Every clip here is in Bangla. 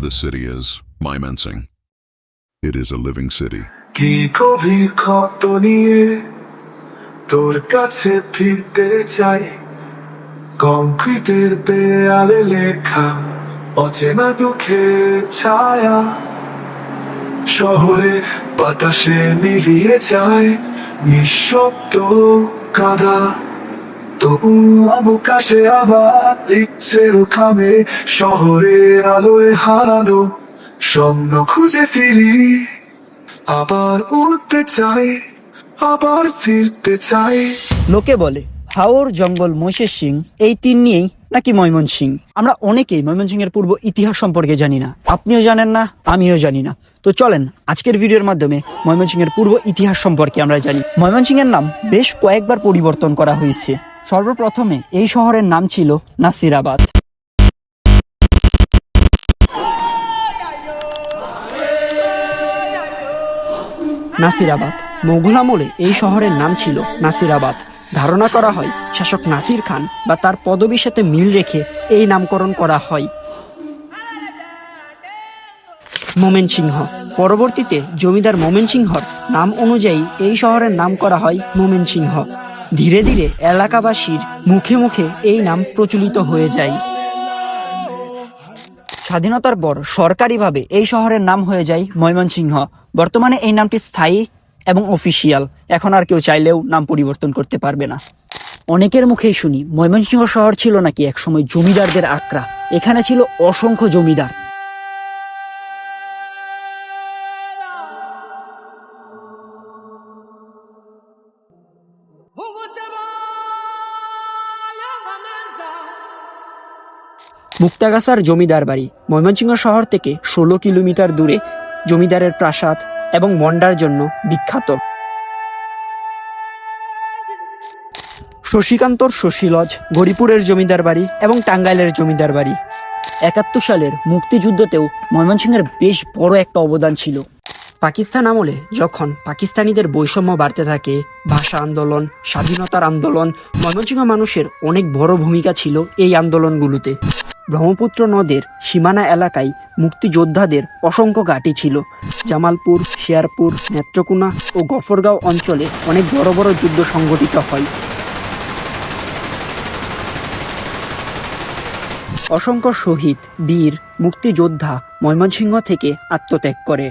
of this city is Mymensing. It is a living city. কি গভীর ক্ষত নিয়ে তোর কাছে ফিরতে চাই কংক্রিটের দেয়ালে লেখা অচেনা দুঃখের ছায়া শহরে বাতাসে মিলিয়ে যায় নিঃশব্দ কাদা তবু অবকাশে আবার ইচ্ছের খামে শহরের আলোয় হারানো স্বপ্ন খুঁজে ফিরি। আবার উঠতে চাই, আবার ফিরতে চাই। লোকে বলে, হাওর, জঙ্গল, মহিষের সিং, এই তিন নিয়েই নাকি ময়মন সিং আমরা অনেকেই ময়মনসিং এর পূর্ব ইতিহাস সম্পর্কে জানি না। আপনিও জানেন না, আমিও জানি না। তো চলেন, আজকের ভিডিওর মাধ্যমে ময়মনসিং এর পূর্ব ইতিহাস সম্পর্কে আমরা জানি। ময়মনসিং এর নাম বেশ কয়েকবার পরিবর্তন করা হয়েছে। সর্বপ্রথমে এই শহরের নাম ছিল নাসিরাবাদ। নাসিরাবাদ। মোঘল আমলে এই শহরের নাম ছিল নাসিরাবাদ। ধারণা করা হয়, শাসক নাসির খান বা তার পদবীর সাথে মিল রেখে এই নামকরণ করা হয়। মোমেন সিংহ। পরবর্তীতে জমিদার মোমেন সিংহর নাম অনুযায়ী এই শহরের নাম করা হয় মোমেন সিংহ। ধীরে ধীরে এলাকাবাসীর মুখে মুখে এই নাম প্রচলিত হয়ে যায়। স্বাধীনতার পর সরকারিভাবে এই শহরের নাম হয়ে যায় ময়মনসিংহ। বর্তমানে এই নামটি স্থায়ী এবং অফিসিয়াল। এখন আর কেউ চাইলেও নাম পরিবর্তন করতে পারবে না। অনেকের মুখেই শুনি, ময়মনসিংহ শহর ছিল নাকি একসময় জমিদারদের আক্রা এখানে ছিল অসংখ্য জমিদার। মুক্তাগাছার জমিদার বাড়ি, ময়মনসিংহ শহর থেকে ষোলো কিলোমিটার দূরে জমিদারের প্রাসাদ এবং মন্ডার জন্য বিখ্যাত। শশীকান্তর শশীলজ গরিপুরের জমিদার বাড়ি এবং টাঙ্গাইলের জমিদার বাড়ি। একাত্তর সালের মুক্তিযুদ্ধতেও ময়মনসিংহের বেশ বড় একটা অবদান ছিল। পাকিস্তান আমলে যখন পাকিস্তানিদের বৈষম্য বাড়তে থাকে, ভাষা আন্দোলন, স্বাধীনতার আন্দোলন, ময়মনসিংহ মানুষের অনেক বড় ভূমিকা ছিল এই আন্দোলনগুলোতে। ব্রহ্মপুত্র নদের সীমানা এলাকায় মুক্তিযোদ্ধাদের অসংখ্য ঘাঁটি ছিল। জামালপুর, শেয়ারপুর, নেত্রকোনা ও গফরগাঁও অঞ্চলে অনেক বড় বড় যুদ্ধ সংঘটিত হয়। অসংখ্য শহীদ, বীর, মুক্তিযোদ্ধা ময়মনসিংহ থেকে আত্মত্যাগ করে।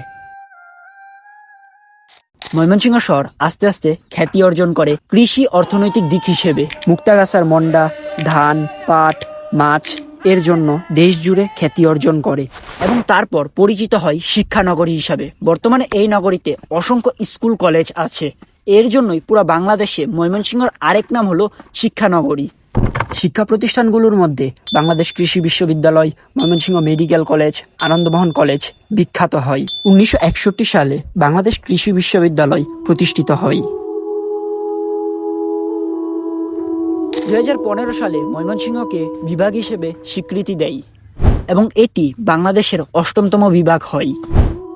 ময়মনসিংহ শহর আস্তে আস্তে খ্যাতি অর্জন করে কৃষি অর্থনৈতিক দিক হিসেবে। মুক্তাগাছার মন্ডা, ধান, পাট, মাছ, এর জন্য দেশ জুড়ে খ্যাতি অর্জন করে এবং তারপর পরিচিত হয় শিক্ষানগরী হিসাবে। বর্তমানে এই নগরীতে অসংখ্য স্কুল, কলেজ আছে। এর জন্যই পুরো বাংলাদেশে ময়মনসিংহর আরেক নাম হলো শিক্ষানগরী। শিক্ষা প্রতিষ্ঠানগুলোর মধ্যে বাংলাদেশ কৃষি বিশ্ববিদ্যালয়, Mymensingh medical college, Anandamohan college বিখ্যাত হয়। উনিশশো একষট্টি সালে বাংলাদেশ কৃষি বিশ্ববিদ্যালয় প্রতিষ্ঠিত হয়। দু হাজার পনেরো সালে ময়মনসিংহকে বিভাগ হিসেবে স্বীকৃতি দেয় এবং এটি বাংলাদেশের অষ্টমতম বিভাগ হয়।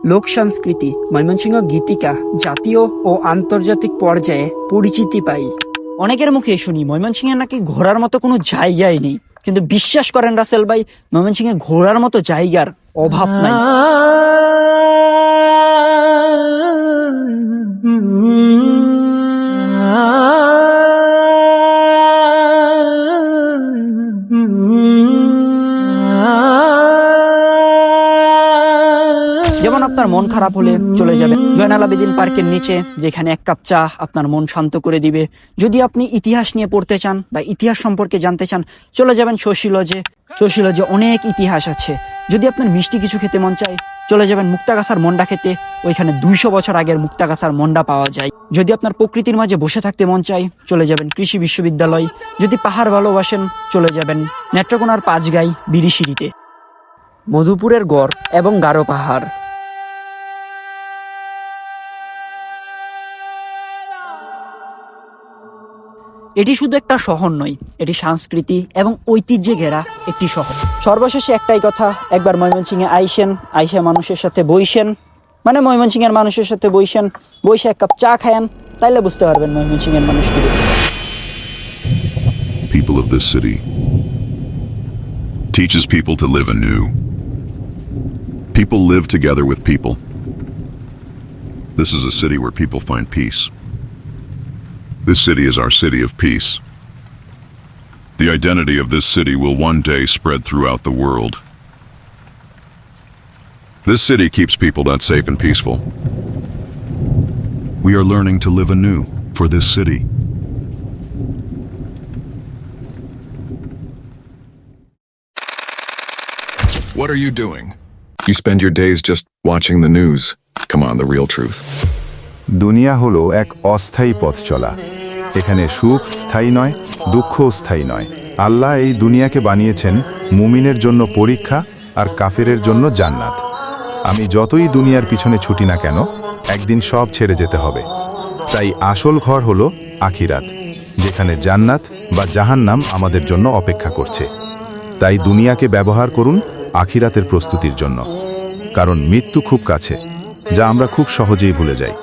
লোক সংস্কৃতি ময়মনসিংহ গীতিকা জাতীয় ও আন্তর্জাতিক পর্যায়ে পরিচিতি পায়। অনেকের মুখে শুনি ময়মনসিংহে নাকি ঘোরার মতো কোনো জায়গাই নেই। কিন্তু বিশ্বাস করেন রাসেল ভাই ময়মনসিংহে ঘোরার মতো জায়গার অভাব নাই। যেমন আপনার মন খারাপ হলে চলে যাবেন। জয়নাল আবেদিন পার্কের নিচে, যেখানে এক কাপ চা আপনার মন শান্ত করে দিবে। যদি আপনি ইতিহাস নিয়ে পড়তে চান বা ইতিহাস সম্পর্কে জানতে চান, চলে যাবেন শশীলজে। শশীলজে অনেক ইতিহাস আছে। যদি আপনার মিষ্টি কিছু খেতে মন চায়, চলে যাবেন মুক্তাগাছার মন্ডা খেতে। ওইখানে দুইশো বছর আগের মুক্তাগাছার মন্ডা পাওয়া যায়। যদি আপনার প্রকৃতির মাঝে বসে থাকতে মন চায়, চলে যাবেন কৃষি বিশ্ববিদ্যালয়। যদি পাহাড় ভালোবাসেন, চলে যাবেন নেত্রকোনার পাঁচগাই বিরিশিরিতে মধুপুরের গড় এবং গারো পাহাড়। এটি শুধু একটা শহর নয় এটি সংস্কৃতি এবং ঐতিহ্যে ঘেরা একটি শহর সর্বশেষে একটাই কথা একবার ময়মনসিংহে আইসেন আইসে মানুষের সাথে বইসেন মানে ময়মনসিংহের মানুষের সাথে বইসেন বইসে এক কাপ চা খায়ান তাইলে বুঝতে পারবেন ময়মনসিংহের মানুষ কি People of this city teaches people to live anew. People live together with people. This is a city where people find peace. This city is our city of peace. The identity of this city will one day spread throughout the world. This city keeps people not safe and peaceful. We are learning to live anew for this city. What are you doing? You spend your days just watching the news. Come on, the real truth. দুনিয়া হলো এক অস্থায়ী পথ চলা। এখানে সুখ স্থায়ী নয়, দুঃখ স্থায়ী নয়। আল্লাহ এই দুনিয়াকে বানিয়েছেন মুমিনের জন্য পরীক্ষা আর কাফেরের জন্য জান্নাত। আমি যতই দুনিয়ার পিছনে ছুটি না কেন, একদিন সব ছেড়ে যেতে হবে। তাই আসল ঘর হলো আখিরাত, যেখানে জান্নাত বা জাহান্নাম আমাদের জন্য অপেক্ষা করছে। তাই দুনিয়াকে ব্যবহার করুন আখিরাতের প্রস্তুতির জন্য, কারণ মৃত্যু খুব কাছে, যা আমরা খুব সহজেই ভুলে যাই।